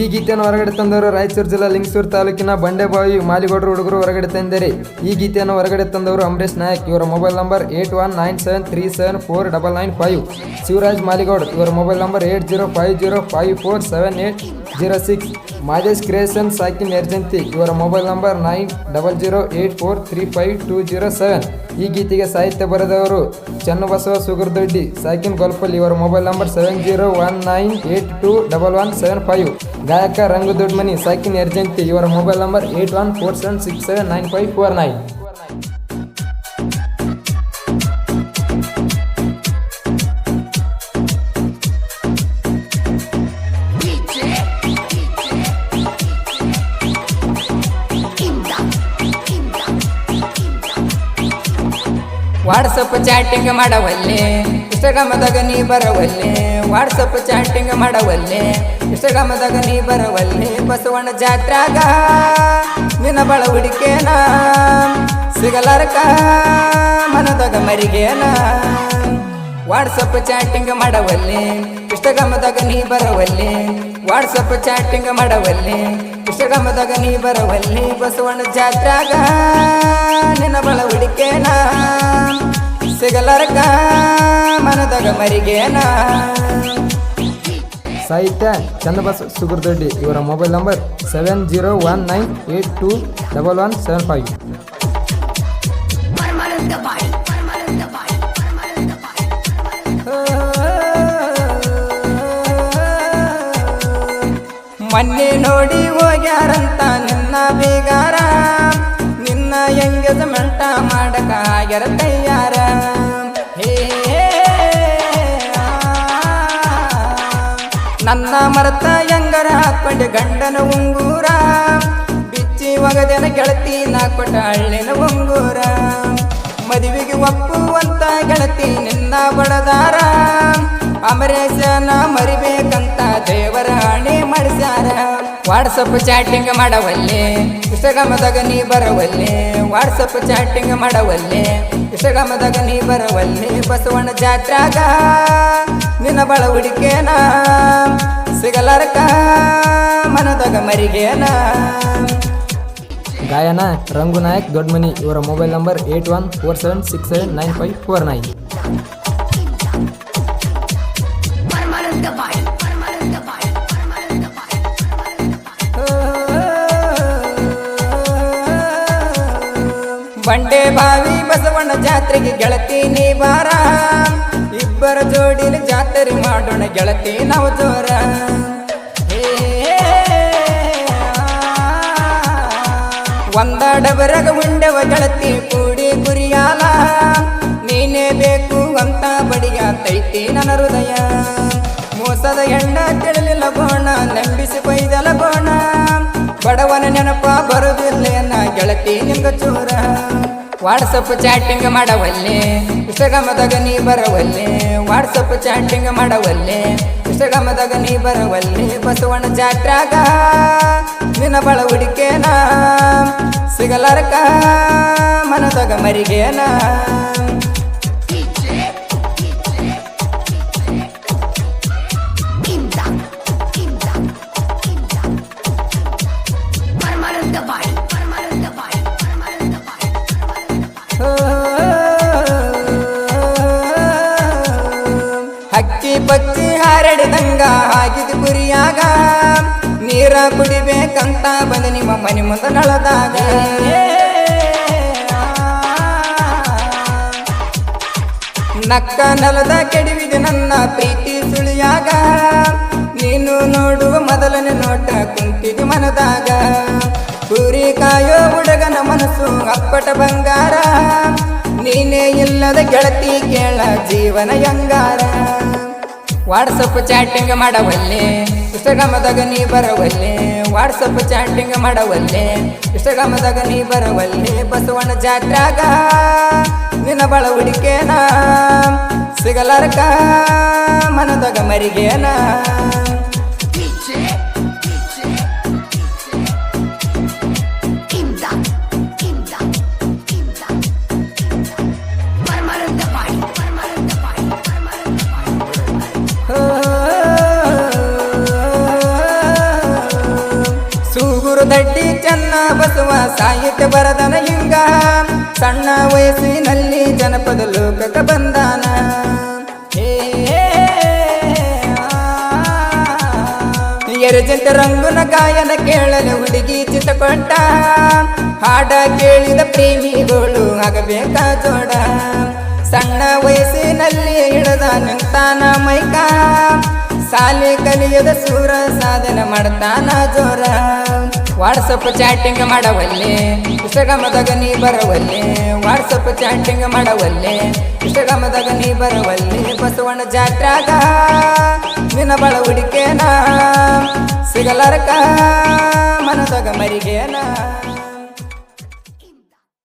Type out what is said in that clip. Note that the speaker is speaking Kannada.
ಈ ಗೀತೆಯನ್ನು ಹೊರಗಡೆ ತಂದವರು ರಾಯಚೂರು ಜಿಲ್ಲಾ ಲಿಂಗಸೂರು ತಾಲೂಕಿನ ಬಂಡೆಬಾವಿ ಮಾಲಿಗೌಡರು ಹುಡುಗರು ಹೊರಗಡೆ ತಂದಿದ್ದಾರೆ ಈ ಗೀತೆಯನ್ನು ಹೊರಗಡೆ ತಂದವರು ಅಂಬರೀಶ್ ನಾಯಕ್. ಇವರ mobile number eight one nine seven three seven four double nine five. Shivraj Maligoud, ಇವರ mobile number eight zero five zero five four seven eight. Zero six Madesh creation ಸಾಕಿನ್ Erjanti. ಇವರ mobile number nine double zero eight four three five two zero seven. ಈ ಗೀತೆಗೆ ಸಾಹಿತ್ಯ ಬರೆದವರು ಚನ್ನಬಸವ ಸುಗರ್ದೊಡ್ಡಿ ಸಾಕಿನ್ ಗೊಲ್ಪಲ್ ಇವರ mobile number seven zero one nine eight two double one seven five. ಗಾಯಕ ರಂಗು ದೊಡ್ಮನಿ ಸಾಕಿನ್ ಎರ್ಜಂತಿ. ಇವರ mobile number eight one four seven six seven nine five four nine. WhatsApp chatting ಮಾಡವಲ್ಲೆ? ಇಷ್ಟಗಾಮದಾಗ ನೀ ಬರವಲ್ಲೆ? WhatsApp chatting ಮಾಡವಲ್ಲೆ? ಇಷ್ಟಗಮದಾಗ ನೀ ಬರವಲ್ಲೆ? ಬಸವಣ್ಣ ಜಾತ್ರಾಗ ನಿನ್ನ ಬಳ ಹುಡುಕೇನ ಸಿಗಲಾರಕ ಮನದಾಗ ಮರಿಗೇನ? ವಾಟ್ಸಪ್ ಚಾಟಿಂಗ್ ಮಾಡವಲ್ಲೆ? ಇಷ್ಟಗಾಮದಾಗ ನೀ ಬರವಲ್ಲೆ? ವಾಟ್ಸಪ್ ಚಾಟಿಂಗ್ ಮಾಡವಲ್ಲಿ ಇಷ್ಟಗಮದಾಗ ನೀ ಬರವಲ್ಲಿ, ಬಸವಣ್ಣ ಜಾತ್ರಾಗ ನಿನ್ನ ಬಳ ಹುಡುಕೇನ ಸಿಗಲಾರಕ ಮನದಾಗ ಮರಿಗೇನ. ಸಾಹಿತ್ಯ ಚಂದಬಸ್ ಸುಗರ್ದೊಡ್ಡಿ, ಇವರ mobile number seven zero one nine eight two double one seven five ಮೊನ್ನೆ ನೋಡಿ ಹೋಗ್ಯಾರಂತ ನಿನ್ನ ಬೇಗಾರ. ನಿನ್ನ ಎಂಗೇಜ್ಮೆಂಟ ಮಾಡಕ ಆಗ್ಯಾರ ತಯ್ಯಾರ. ನನ್ನ ಮರತ ಎಂಗರ ಹಾಕೊಂಡೆ ಗಂಡನ ಉಂಗೂರ. ಬಿಚ್ಚಿ ಒಗದೇನ ಗೆಳತಿ ನಾ ಕೊಟ್ಟ ಹಳ್ಳಿನ ಉಂಗೂರ. ಮದುವೆಗೆ ಒಪ್ಪುವಂತ ಗೆಳತಿ ನಿನ್ನ ಬಡದಾರ. ಅಮರೇಶನ ಮರಿಬೇಕು ವಾಟ್ಸಪ್ ಚಾಟಿಂಗ್ ಮಾಡವಲ್ಲೆ. ಇಷ್ಟಗಮದಾಗ ನೀ ಬರವಲ್ಲೆ. WhatsApp chatting ಮಾಡವಲ್ಲೆ. ಇಷ್ಟಗಮದಾಗ ನೀ ಬರವಲ್ಲೆ. ಬಸವಣ್ಣ ಜಾತ್ರಾಗ ನಿನ್ನ ಬಳ ಹುಡುಕೇನ ಸಿಗಲಾರಕ ಮನದಾಗ ಮರಿಗೇನ. ಗಾಯನ ರಂಗು ನಾಯಕ್ ದೊಡ್ಡಮನಿ ಇವರ mobile number eight one four seven six seven nine five four nine. ಬಂಡೆ ಬಾವಿ ಬಸವಣ್ಣ ಜಾತ್ರೆಗೆ ಗೆಳತಿ ನೀ ಬಾರ. ಇಬ್ಬರ ಜೋಡಿಲಿ ಜಾತ್ರೆ ಮಾಡೋಣ ಗೆಳತಿ ನಾವು ಜೋರ. ಒಂದ ಡಬರಗ ಉಂಡವ ಗೆಳತಿ ಕೂಡಿ ಗುರಿಯಾಲ ನೀನೇ ಬೇಕು ಅಂತ ಬಡಿಯಾತೈತಿ ನನ್ನ ಹೃದಯ. ಮೋಸದ ಹೆಣ್ಣ ತಿಳಿಲಿಲ್ಲ ಗೋಣ, ನಂಬಿಸಿ ಕೊಯ್ದಲ ಗೋಣ. ಬಡವನ ನೆನಪ ಗೆಳತಿ ನಿಮ್ಗ ಚೂರ? WhatsApp chatting ಮಾಡವಲ್ಲೆ? ಇಷ್ಟಗಮದಾಗ ನೀ ಬರವಲ್ಲೆ? WhatsApp chatting ಮಾಡವಲ್ಲೆ? ಇಷ್ಟಗಮದಾಗ ನೀ ಬರವಲ್ಲೆ? ಬಸವಣ್ಣ ಜಾತ್ರಾಗ? ನಿನ್ನ ಬಳ ಹುಡುಕೇನ ಸಿಗಲಾರಕ ಮನದಾಗ ಮರಿಗೇನ? ನೀರ ಕುಡಿಬೇಕಂತ ಬಂದ ನಿಮ್ಮ ಮನೆ ಮುಂದೆ ನಳದಾಗ. ನಕ್ಕ ನಲದ ಕೆಡವಿದೆ ನನ್ನ ಪ್ರೀತಿ ಸುಳಿಯಾಗ. ನೀನು ನೋಡುವ ಮೊದಲನೇ ನೋಟ ಕುಂತಿದೆ ಮನದಾಗ. ಕುರಿ ಕಾಯೋ ಹುಡುಗನ ಮನಸ್ಸು ಅಪ್ಪಟ ಬಂಗಾರ. ನೀನೇ ಇಲ್ಲದ ಗೆಳತಿ ಕೇಳ ಜೀವನ ಯಂಗಾರ ವಾಟ್ಸಪ್ ಚಾಟಿಂಗ್ ಮಾಡವಲ್ಲೆ ಇನ್ಸ್ಟಾಗ್ರಾಮದಾಗ ನೀ ಬರವಲ್ಲೆ ವಾಟ್ಸಪ್ ಚಾಟಿಂಗ್ ಮಾಡವಲ್ಲೆ. ಇನ್ಸ್ಟಾಗ್ರಾಮದಾಗ ನೀ ಬರವಲ್ಲೆ, ಬಸವಣ್ಣ ಜಾತ್ರಾಗ ನಿನ್ನ ಬಳ ಹುಡುಕೇನ ಸಿಗಲಾರಕ ಮನದಾಗ ಮರಿಗೇನ. ಚೆನ್ನ ಬಸವ ಸಾಹಿತ್ಯ ಬರದನ ಹಿಂಗ ಸಣ್ಣ ವಯಸ್ಸಿನಲ್ಲಿ ಜನಪದ ಲೋಕಕ್ಕೆ ಬಂದಾನ. ಎರಜಂತ ರಂಗುನ ಗಾಯನ ಕೇಳಲು ಹುಡುಗಿ ಚಿತ್ತಕೊಂಡ. ಹಾಡ ಕೇಳಿದ ಪ್ರೇಮಿಗಳು ಆಗಬೇಕ ಜೋಡ. ಸಣ್ಣ ವಯಸ್ಸಿನಲ್ಲಿ ಹಿಡದ ನಿಂತಾನ ಮೈಕ. ಸಾಲಿ ಕಲಿಯದ ಸೂರ ಸಾಧನ ಮಾಡ್ತಾನ ಜೋರ. ವಾಟ್ಸಪ್ ಚಾಟಿಂಗ್ ಮಾಡವಲ್ಲಿ ಇಷ್ಟಗಮದಾಗ ನೀ ಬರವಲ್ಲಿ, ವಾಟ್ಸಪ್ ಚಾಟಿಂಗ್ ಮಾಡವಲ್ಲಿ ಇಷ್ಟಗಮದಾಗ ನೀ ಬರವಲ್ಲಿ, ಬಸವಣ್ಣ ಜಾತ್ರಾಗ ನಿನ್ನ ಬಳ ಹುಡುಕೇನ ಸಿಗಲಾರಕ ಮನದಾಗ ಮರಿಗೇನ.